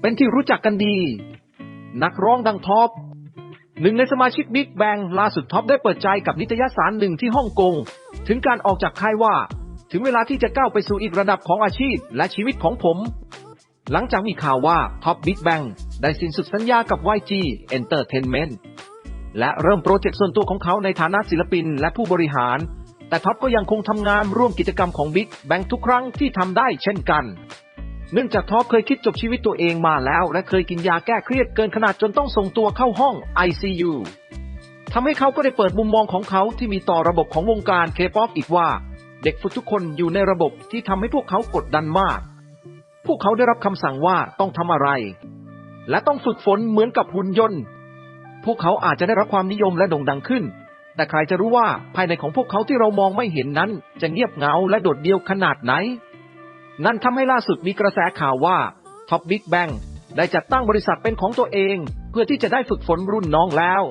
เป็นที่รู้จักกันดี นักร้องดังท็อปหนึ่งในสมาชิกบิ๊กแบงล่าสุดท็อปได้เปิดใจกับนิตยสารหนึ่งที่ฮ่องกง ถึงการออกจากค่ายว่า ถึงเวลาที่จะก้าวไปสู่อีกระดับของอาชีพและชีวิตของผม หลังจากมีข่าวว่าท็อปบิ๊กแบงได้สิ้นสุดสัญญากับ YG Entertainment และเริ่มโปรเจกต์ส่วนตัวของเขาในฐานะศิลปินและผู้บริหาร แต่ท็อปก็ยังคงทำงานร่วมกิจกรรมของบิ๊กแบงทุกครั้งที่ทำได้เช่นกัน เนื่องจากท็อปเคยคิดจบชีวิตตัวเองมาแล้ว และเคยกินยาแก้เครียดเกินขนาดจนต้องส่งตัวเข้าห้อง ICU ทำให้เขาก็ได้เปิดมุมมองของเขาที่มีต่อระบบของวงการเคป๊อปอีกว่า เด็กฝึกทุกคนอยู่ในระบบที่ทำให้พวกเขากดดันมาก พวกเขาได้รับคำสั่งว่าต้องทำอะไร และต้องฝึกฝนเหมือนกับหุ่นยนต์ พวกเขาอาจจะได้รับความนิยมและโด่งดังขึ้น แต่ใครจะรู้ว่าภายในของพวกเขาที่เรามองไม่เห็นนั้น จะเงียบเหงาและโดดเดี่ยวขนาดไหน นั่นทำให้ล่าสุดมีกระแสข่าวว่าท็อปบิ๊กแบงได้จัดตั้งบริษัทเป็นของตัวเอง เพื่อที่จะได้ฝึกฝนรุ่นน้องแล้ว